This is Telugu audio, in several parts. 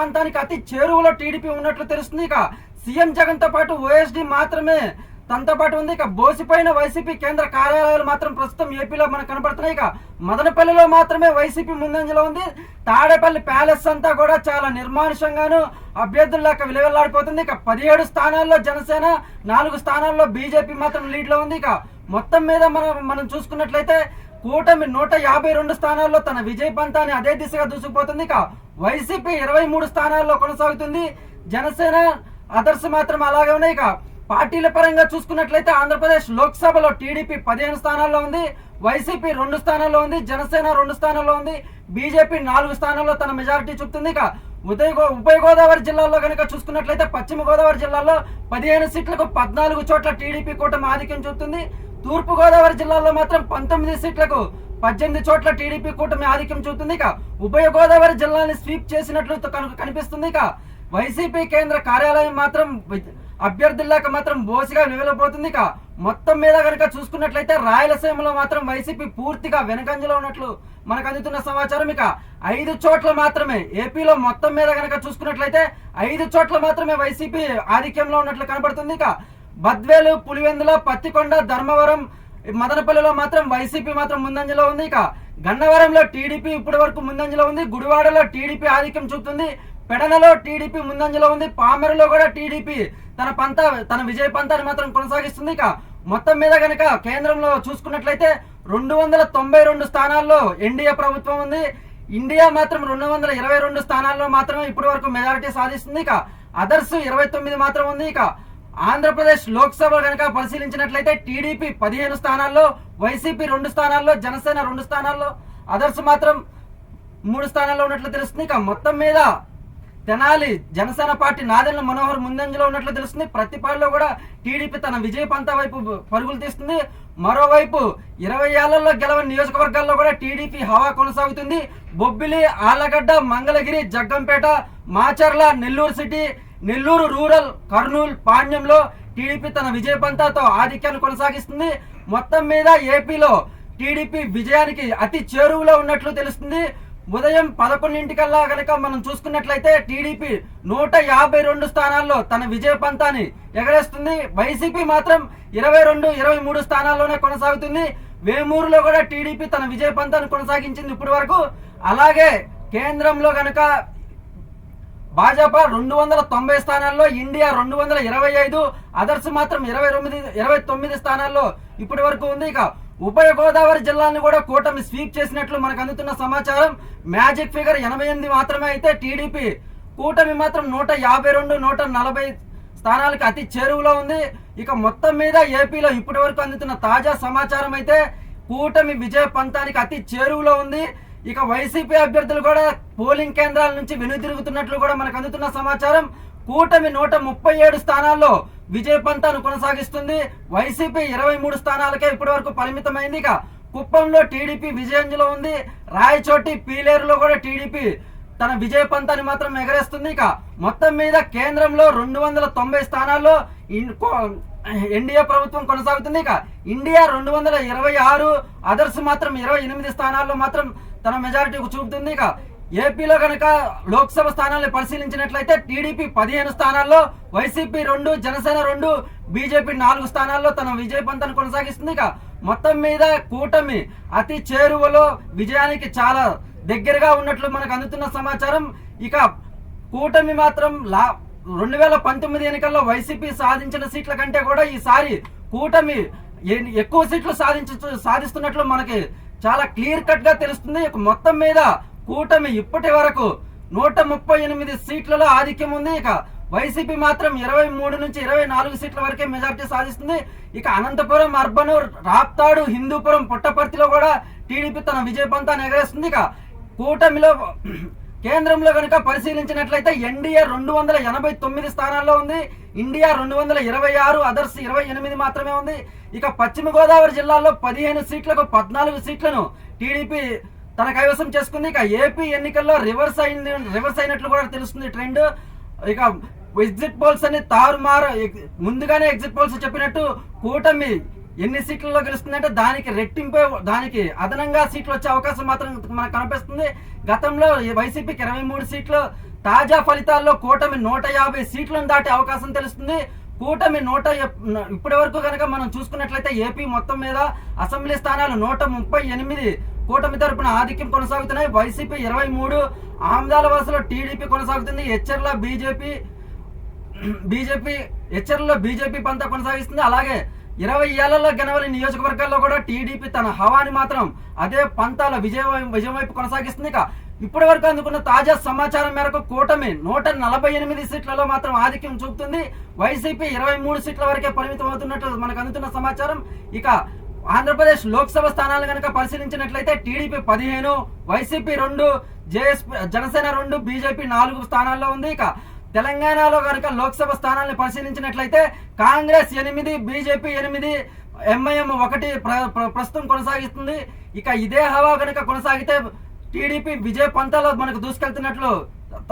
పంతానికి అతి చేరువలో టీడీపీ ఉన్నట్లు తెలుస్తుంది. ఇక సీఎం జగన్తో పాటు ఓఎస్డీ మాత్రమే తనతో పాటు ఉంది. ఇక బోసిపోయిన వైసీపీ కేంద్ర కార్యాలయాలు మాత్రం ప్రస్తుతం ఏపీలో మనకు కనబడుతున్నాయి ఇక మదనపల్లిలో మాత్రమే వైసీపీ ముందంజలో ఉంది. తాడేపల్లి ప్యాలెస్ అంతా కూడా చాలా నిర్మానుషంగాను అభ్యర్థుల్లాక విలువెల్లాడిపోతుంది. ఇక పదిహేడు స్థానాల్లో జనసేన నాలుగు స్థానాల్లో బీజేపీ మాత్రం లీడ్లో ఉంది. ఇక మొత్తం మీద మనం మనం చూసుకున్నట్లయితే కూటమి నూట యాభై రెండు స్థానాల్లో తన విజయ పంతాన్ని అదే దిశగా దూసుకుపోతుంది. ఇక వైసీపీ ఇరవై మూడు స్థానాల్లో కొనసాగుతుంది. జనసేన అదర్స్ మాత్రం అలాగే ఉన్నాయి. ఇక పార్టీల పరంగా చూసుకున్నట్లయితే ఆంధ్రప్రదేశ్ లోక్సభలో టీడీపీ పదిహేను స్థానాల్లో ఉంది. వైసీపీ రెండు స్థానాల్లో ఉంది. జనసేన రెండు స్థానాల్లో ఉంది. బీజేపీ నాలుగు స్థానాల్లో తన మెజారిటీ చూపుతుంది. ఇక ఉదయ ఉభయ గోదావరి జిల్లాల్లో కనుక చూసుకున్నట్లయితే పశ్చిమ గోదావరి జిల్లాలో పదిహేను సీట్లకు పద్నాలుగు చోట్ల టీడీపీ కూటమి ఆధిక్యం చూపుతుంది. తూర్పుగోదావరి జిల్లాలో మాత్రం పంతొమ్మిది సీట్లకు పద్దెనిమిది చోట్ల టీడీపీ కూటమి ఆధిక్యం చూపుతుంది. ఇక ఉభయ గోదావరి జిల్లాని స్వీప్ చేసినట్లు కనిపిస్తుంది. ఇక వైసీపీ కేంద్ర కార్యాలయం మాత్రం అభ్యర్థుల్లాక మాత్రం బోసిగా నిలబోతుంది ఇక మొత్తం మీద కనుక చూసుకున్నట్లయితే రాయలసీమలో మాత్రం వైసీపీ పూర్తిగా వెనకంజలో ఉన్నట్లు మనకు అందుతున్న సమాచారం. ఇక ఐదు చోట్ల మాత్రమే ఏపీలో మొత్తం మీద కనుక చూసుకున్నట్లయితే ఐదు చోట్ల మాత్రమే వైసీపీ ఆధిక్యంలో ఉన్నట్లు కనబడుతుంది. ఇక బద్వేలు పులివెందుల పత్తికొండ ధర్మవరం మదనపల్లిలో మాత్రం వైసీపీ మాత్రం ముందంజలో ఉంది. ఇక గన్నవరంలో టీడీపీ ఇప్పటి వరకు ముందంజలో ఉంది. గుడివాడలో టీడీపీ ఆధిక్యం చూపుతుంది. పెడనలో టీడీపీ ముందంజలో ఉంది. పామరులో కూడా టీడీపీ తన పంత తన విజయ పంతాన్ని మాత్రం కొనసాగిస్తుంది. ఇక మొత్తం మీద కనుక కేంద్రంలో చూసుకున్నట్లయితే రెండు వందల తొంభై రెండు స్థానాల్లో ఎన్డీఏ ప్రభుత్వం ఉంది. ఇండియా మాత్రం రెండు వందల ఇరవై రెండు స్థానాల్లో మాత్రమే ఇప్పటి వరకు మెజారిటీ సాధిస్తుంది. ఇక అదర్స్ ఇరవై తొమ్మిది మాత్రం ఉంది. ఇక ఆంధ్రప్రదేశ్ లోక్సభ కనుక పరిశీలించినట్లయితే టీడీపీ పదిహేను స్థానాల్లో వైసీపీ రెండు స్థానాల్లో జనసేన రెండు స్థానాల్లో అదర్స్ మాత్రం మూడు స్థానాల్లో ఉన్నట్లు తెలుస్తుంది. ఇక మొత్తం మీద తెనాలి జనసేన పార్టీ నాదెండ్ల మనోహర్ ముందంజలో ఉన్నట్లు తెలుస్తుంది. ప్రతి పార్టీలో కూడా టీడీపీ తన విజయ పంత వైపు పరుగులు తీస్తుంది. మరోవైపు ఇరవై ఏళ్ళలో గెలవని నియోజకవర్గాల్లో కూడా టీడీపీ హవా కొనసాగుతుంది. బొబ్బిలి ఆలగడ్డ మంగళగిరి జగ్గంపేట మాచర్ల నెల్లూరు సిటీ నెల్లూరు రూరల్ కర్నూలు పాణ్యంలో టీడీపీ తన విజయ పంతాతో ఆధిక్యాన్ని కొనసాగిస్తుంది. మొత్తం మీద ఏపీలో టీడీపీ విజయానికి అతి చేరువలో ఉన్నట్లు తెలుస్తుంది. ఉదయం పదకొండింటికల్లా కనుక మనం చూసుకున్నట్లయితే టీడీపీ నూట యాభై రెండు స్థానాల్లో తన విజయ పంతాన్ని ఎగరేస్తుంది. వైసీపీ మాత్రం ఇరవై రెండు ఇరవై మూడు స్థానాల్లోనే కొనసాగుతుంది. వేమూరులో కూడా టీడీపీ తన విజయ పంతాన్ని కొనసాగించింది ఇప్పటి వరకు అలాగే కేంద్రంలో కనుక భాజపా రెండు వందల తొంభై స్థానాల్లో ఇండియా రెండు వందల ఇరవై ఐదు అదర్స్ మాత్రం ఇరవై తొమ్మిది ఇరవై తొమ్మిది స్థానాల్లో ఇప్పటి వరకు ఉంది. ఇక ఉభయ గోదావరి జిల్లాని కూడా కూటమి స్వీప్ చేసినట్లు మనకు అందుతున్న సమాచారం. మ్యాజిక్ ఫిగర్ ఎనభై ఎనిమిది మాత్రమే అయితే టీడీపీ కూటమి మాత్రం నూట యాభై రెండు నూట నలభై స్థానాలకు అతి చేరువలో ఉంది. ఇక మొత్తం మీద ఏపీలో ఇప్పటి వరకు అందుతున్న తాజా సమాచారం అయితే కూటమి విజయ పంతానికి అతి చేరువలో ఉంది. ఇక వైసీపీ అభ్యర్థులు కూడా పోలింగ్ కేంద్రాల నుంచి వెనుదిరుగుతున్నట్లు కూడా మనకు అందుతున్న సమాచారం. కూటమి నూట ముప్పై ఏడు స్థానాల్లో విజయ పంతాను కొనసాగిస్తుంది. వైసీపీ ఇరవై మూడు స్థానాలకే ఇప్పటి వరకు పరిమితమైంది. ఇక కుప్పంలో టీడీపీ విజయంజలో ఉంది. రాయచోటి పీలేరులో కూడా టీడీపీ తన విజయ పంతాన్ని మాత్రం ఎగరేస్తుంది. ఇక మొత్తం మీద కేంద్రంలో రెండు వందల తొంభై స్థానాల్లో ఇన్- కో- ఎన్డీఏ ప్రభుత్వం కొనసాగుతుంది. ఇక ఇండియా రెండు వందల ఇరవై ఆరు అదర్స్ మాత్రం ఇరవై ఎనిమిది స్థానాల్లో మాత్రం తన మెజారిటీ చూపుతుంది. ఇక ఏపీలో కనుక లోక్సభ స్థానాలను పరిశీలించినట్లయితే టీడీపీ పదిహేను స్థానాల్లో వైసీపీ రెండు జనసేన రెండు బీజేపీ నాలుగు స్థానాల్లో తన విజయ పంతను కొనసాగిస్తుంది. ఇక మొత్తం మీద కూటమి అతి చేరువలో విజయానికి చాలా దగ్గరగా ఉన్నట్లు మనకు అందుతున్న సమాచారం. ఇక కూటమి మాత్రం లా రెండు వేల పంతొమ్మిది ఎన్నికల్లో వైసీపీ సాధించిన సీట్ల కంటే కూడా ఈసారి కూటమి ఎక్కువ సీట్లు సాధించ సాధిస్తున్నట్లు మనకి చాలా క్లియర్ కట్గా తెలుస్తుంది. ఇక మొత్తం మీద కూటమి ఇప్పటి వరకు నూట ముప్పై ఎనిమిది సీట్లలో ఆధిక్యం ఉంది. ఇక వైసీపీ మాత్రం ఇరవై మూడు నుంచి ఇరవై నాలుగు సీట్ల వరకే మెజార్టీ సాధిస్తుంది. ఇక అనంతపురం అర్బన్ రాప్తాడు హిందూపురం పుట్టపర్తిలో కూడా టీడీపీ తన విజయ పంతాన్ని ఎగరేస్తుంది. ఇక కూటమిలో కేంద్రంలో కనుక పరిశీలించినట్లయితే ఎన్డీఏ రెండు వందల ఎనభై తొమ్మిది స్థానాల్లో ఉంది. ఇండియా రెండు వందల ఇరవై ఆరు అదర్స్ ఇరవై ఎనిమిది మాత్రమే ఉంది. ఇక పశ్చిమ గోదావరి జిల్లాలో పదిహేను సీట్లకు పద్నాలుగు సీట్లను టీడీపీ తన కైవసం చేసుకుంది. ఇక ఏపీ ఎన్నికల్లో రివర్స్ అయింది రివర్స్ అయినట్లు కూడా తెలుస్తుంది ట్రెండ్. ఇక ఎగ్జిట్ పోల్స్ అని తారుమారు ముందుగానే ఎగ్జిట్ పోల్స్ చెప్పినట్టు కూటమి ఎన్ని సీట్లలో గెలుస్తుందంటే దానికి రెట్టింపే దానికి అదనంగా సీట్లు వచ్చే అవకాశం మాత్రం మనకు కనిపిస్తుంది. గతంలో వైసీపీకి ఇరవై మూడు సీట్లు తాజా ఫలితాల్లో కూటమి నూట యాభై సీట్లను దాటే అవకాశం తెలుస్తుంది. కూటమి నూట ఇప్పటి వరకు కనుక మనం చూసుకున్నట్లయితే ఏపీ మొత్తం మీద అసెంబ్లీ స్థానాలు నూట ముప్పై ఎనిమిది కూటమి తరపున ఆధిక్యం కొనసాగుతున్నాయి. వైసీపీ ఇరవై మూడు ఆమ్దాల వలసలో టీడీపీ కొనసాగుతుంది. హెచ్చర్ల బీజేపీ బీజేపీ హెచ్చర్లో బీజేపీ పంత కొనసాగిస్తుంది. అలాగే ఇరవై ఏళ్ళలో గెలవని నియోజకవర్గాల్లో కూడా టీడీపీ తన హవాని మాత్రం అదే పంతాల విజయ విజయం వైపు కొనసాగిస్తుంది. ఇక ఇప్పటి వరకు అందుకున్న తాజా సమాచారం మేరకు కూటమి నూట నలభై ఎనిమిది సీట్లలో మాత్రం ఆధిక్యం చూపుతుంది. వైసీపీ ఇరవై మూడు సీట్ల వరకే పరిమితం అవుతున్నట్లు మనకు అందుతున్న సమాచారం. ఇక ఆంధ్రప్రదేశ్ లోక్సభ స్థానాలు కనుక పరిశీలించినట్లయితే టీడీపీ పదిహేను వైసీపీ రెండు జేఎస్ జనసేన రెండు బీజేపీ నాలుగు స్థానాల్లో ఉంది. ఇక తెలంగాణలో కనుక లోక్సభ స్థానాలను పరిశీలించినట్లయితే కాంగ్రెస్ ఎనిమిది బీజేపీ ఎనిమిది ఎంఐఎం ఒకటి ప్ర- ప్ర- ప్రస్తుతం కొనసాగిస్తుంది. ఇక ఇదే హవా కనుక కొనసాగితే టీడీపీ విజయ పంతాలో మనకు దూసుకెళ్తున్నట్లు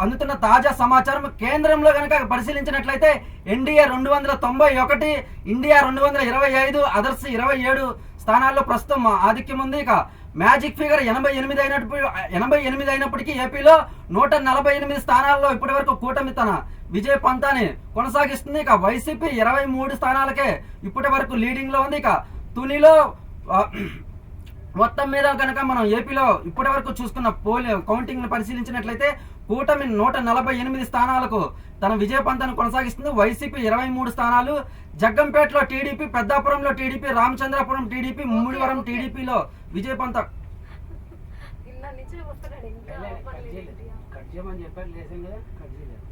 అందుతున్న తాజా సమాచారం. కేంద్రంలో కనుక పరిశీలించినట్లయితే ఎన్డీఏ రెండు వందల తొంభై ఒకటి ఇండియా రెండు వందల ఇరవై ఐదు అదర్స్ ఇరవై ఏడు స్థానాల్లో ప్రస్తుతం ఆధిక్యం ఉంది. ఇక మ్యాజిక్ ఫిగర్ ఎనభై ఎనిమిది అయినప్పుడు ఎనభై ఎనిమిది అయినప్పటికీ ఏపీలో నూట నలభై ఎనిమిది స్థానాల్లో ఇప్పటి వరకు కూటమి తన విజయ పంతాన్ని కొనసాగిస్తుంది. ఇక వైసీపీ ఇరవై మూడు స్థానాలకే ఇప్పటి వరకు లీడింగ్లో ఉంది. ఇక తునిలో మొత్తం మీద కనుక మనం ఏపీలో ఇప్పటి వరకు చూసుకున్న పోలి కౌంటింగ్ పరిశీలించినట్లయితే కూటమి నూట నలభై ఎనిమిది స్థానాలకు తన విజయ పంతాన్ని కొనసాగిస్తుంది. వైసీపీ ఇరవై మూడు స్థానాలు జగ్గంపేటలో టీడీపీ పెద్దాపురంలో టీడీపీ రామచంద్రపురం టీడీపీ ముమ్మిడివరం టీడీపీలో విజయ పంత. నిన్న నుంచి వస్తున్నాడు ఇంకా ఓపెన్ లేదు. కట్ చేయమని చెప్పారు లేసాం కదా కట్ చేయలేదు.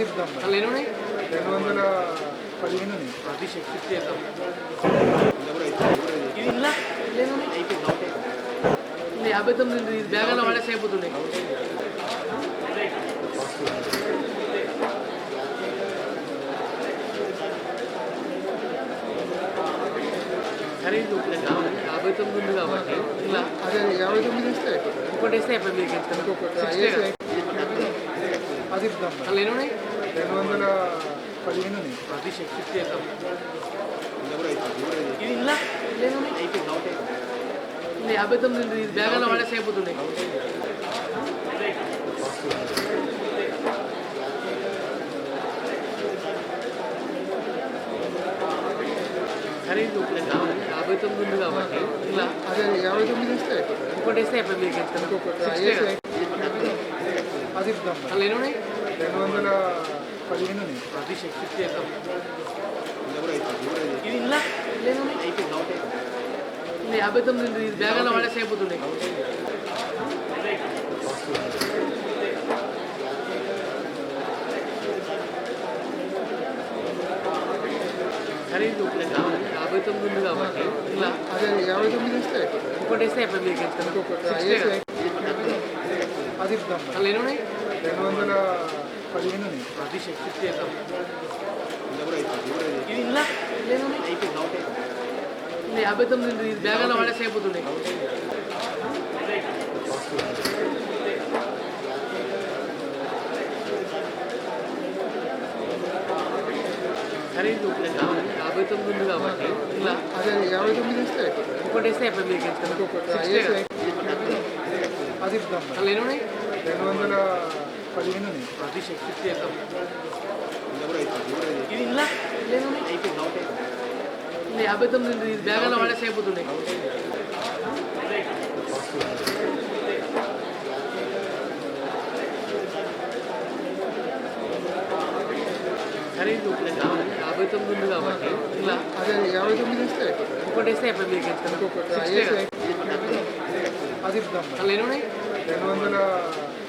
ఇద్దాం రెండు వందల పదిహేను యాభై తొమ్మిది ఉంది. ఇది బ్యాగాలో సరే కావాలి యాభై తొమ్మిది కాబట్టి ఇలా అదే యాభై తొమ్మిది ఇస్తే ఒకటి ఇస్తే అయిపోయి మీకు అది రెండు వందల పదిహేను యాభై తొమ్మిది బ్యాగాలో వాడేసి అయిపోతుండే సరే కావాలి యాభై తొమ్మిది ఉంది కాబట్టి ఇలా అదే యాభై తొమ్మిది ఇస్తే ఒకటి వేస్తే అయిపోయి మీకు కదా. అది రెండు వందల పదిహేను శక్తి చేద్దాం ఇది ఇలా లేదు యాభై తొమ్మిది ఉంది. ఇది బ్యాగాలో వాడేసి అయిపోతుండే ఒకటి కావాలి. యాభై తొమ్మిది ఉంది కాబట్టి. ఇలా. అదే యాభై తొమ్మిది ఇస్తే ఒకటి వేస్తే అయిపోయి మీకు. ఎంత ఇంకొకటి Sixty వేసి కదా. అది రెండు వందల పదిహేను. అది శక్తి చేద్దాం. ఇది ఇలా యాభై తొమ్మిది బ్యాగాలో వాడేసి అయిపోతుండే సరే కావాలి. యాభై తొమ్మిది కాబట్టి. ఇలా. అదే యాభై తొమ్మిది ఇస్తే ఒకటి వేస్తే అయిపోయి మీకు ఎంత? కదా. అది రెండు వందల పదిహేను యాభై తొమ్మిది బ్యాగాలో వాడేసి అయిపోతుండే ఇది ఇప్పుడు కావాలి యాభై తొమ్మిది ఉంది కాబట్టి ఇలా అదే యాభై తొమ్మిది ఇస్తే ఒకటి వేస్తే అయిపోయి మీకు అది ఇద్దాం మరి. అసలు ఎన్ని ఉన్నాయి? రెండు వందల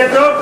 ఉన్నాయి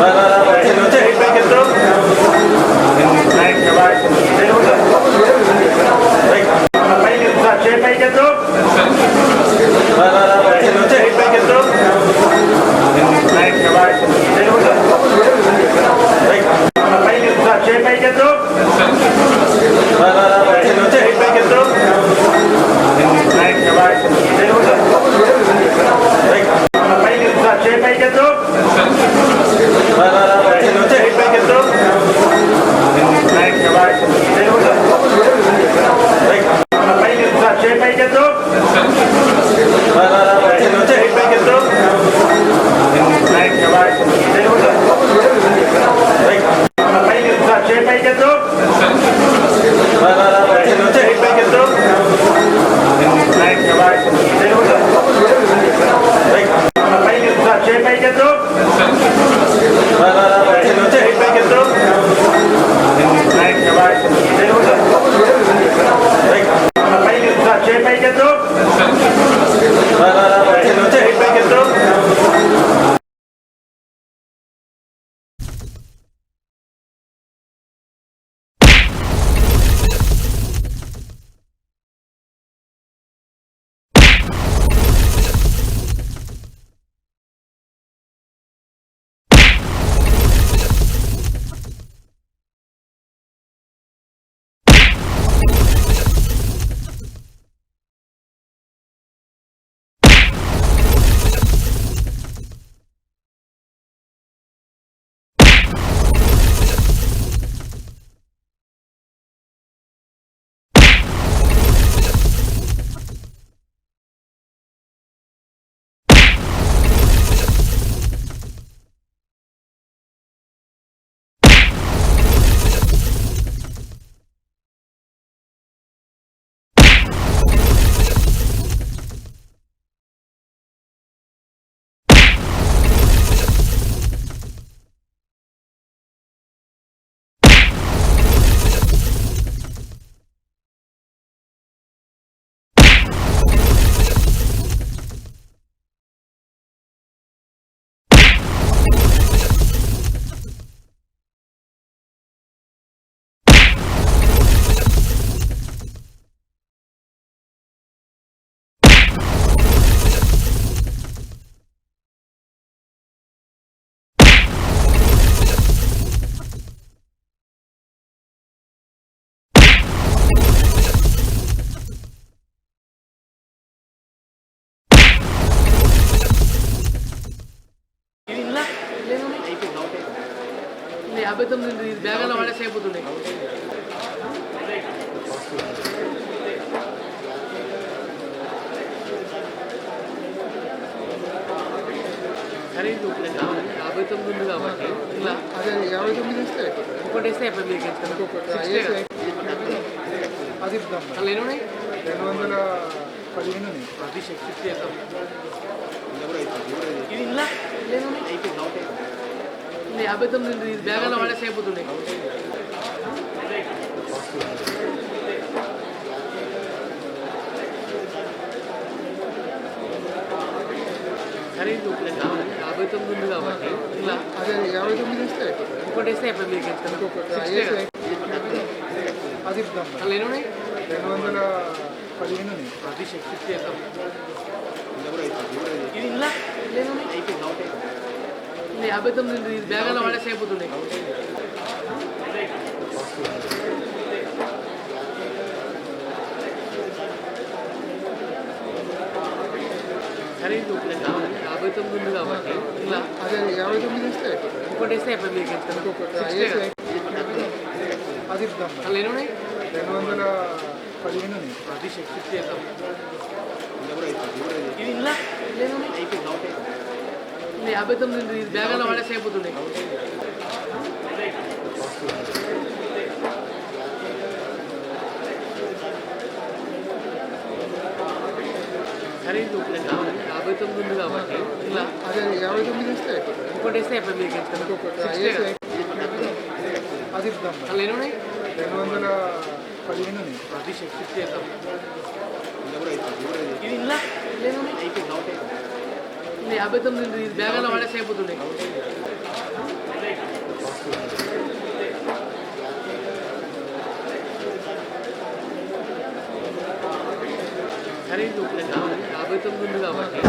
అది సిక్స్టీ చేద్దాం యాభై తొమ్మిది బ్యాగాలో వాడేసి అయిపోతుండే ఇది కావాలి. యాభై తొమ్మిది ఉంది కాబట్టి. ఇలా. అదే యాభై తొమ్మిది ఇస్తే. ఒకటి వేస్తే అయిపోయి మీకు ఇంకొకటి సిక్స్టీ వేసి అది అసలు ఎన్ని ఉన్నాయి? రెండు వందల పదిహేను అది చేద్దాం ఇది ఇలా. అయిపోయింది అవుట్ అయిపోయింది నీ అబద్ధం నిన్ను ఇది బ్యాగంలో వాడేసి సరే ఇప్పుడు తొమ్మిది ఉంది అదే యాభై తొమ్మిది ఇస్తే ఒకటి అది అలా ఎన్ని ఉన్నాయి? ఇలా? అయిపోయింది. తొమ్మిది ఉంది. ఇది బ్యాగాలో వాడేసి అయిపోతుండే సరే చూపలేదు కావాలి యాభై తొమ్మిది కాబట్టి ఇలా అదే యాభై తొమ్మిది ఇస్తే అయిపోతుంది ఇంకోటి వేస్తే అయిపోయింది మీకు ఎంత ఇంకొకటి Sixty వేసి కదా. అది ఇద్దాం మరి. అలా ఎన్ని ఉన్నాయి రెండు వందల పదిహేను ఉన్నాయి. అది షిఫ్ట్ చేద్దాం ఇది ఇలా లేదు ఇది యాభై ఉంది. ఇది బ్యాగాలో వాడేసి అయిపోతుండే సరే చూపలేదు కావాలి యాభై తొమ్మిది ఉంది కాబట్టి ఇలా అదే యాభై తొమ్మిది ఇస్తే ఇంకోటి వేస్తే అయిపోయింది. అది. అలా ఎన్ని ఉన్నాయి రెండు వందల పదిహేను ఉన్నాయి. అది షిఫ్ట్ చేద్దాం ఇది ఇలా నీ యాభై తొమ్మిది ఉంది. ఇది బ్యాగాలో వాడేసి అయిపోతుండే సరే కావాలి. యాభై తొమ్మిది ఉంది కాబట్టి.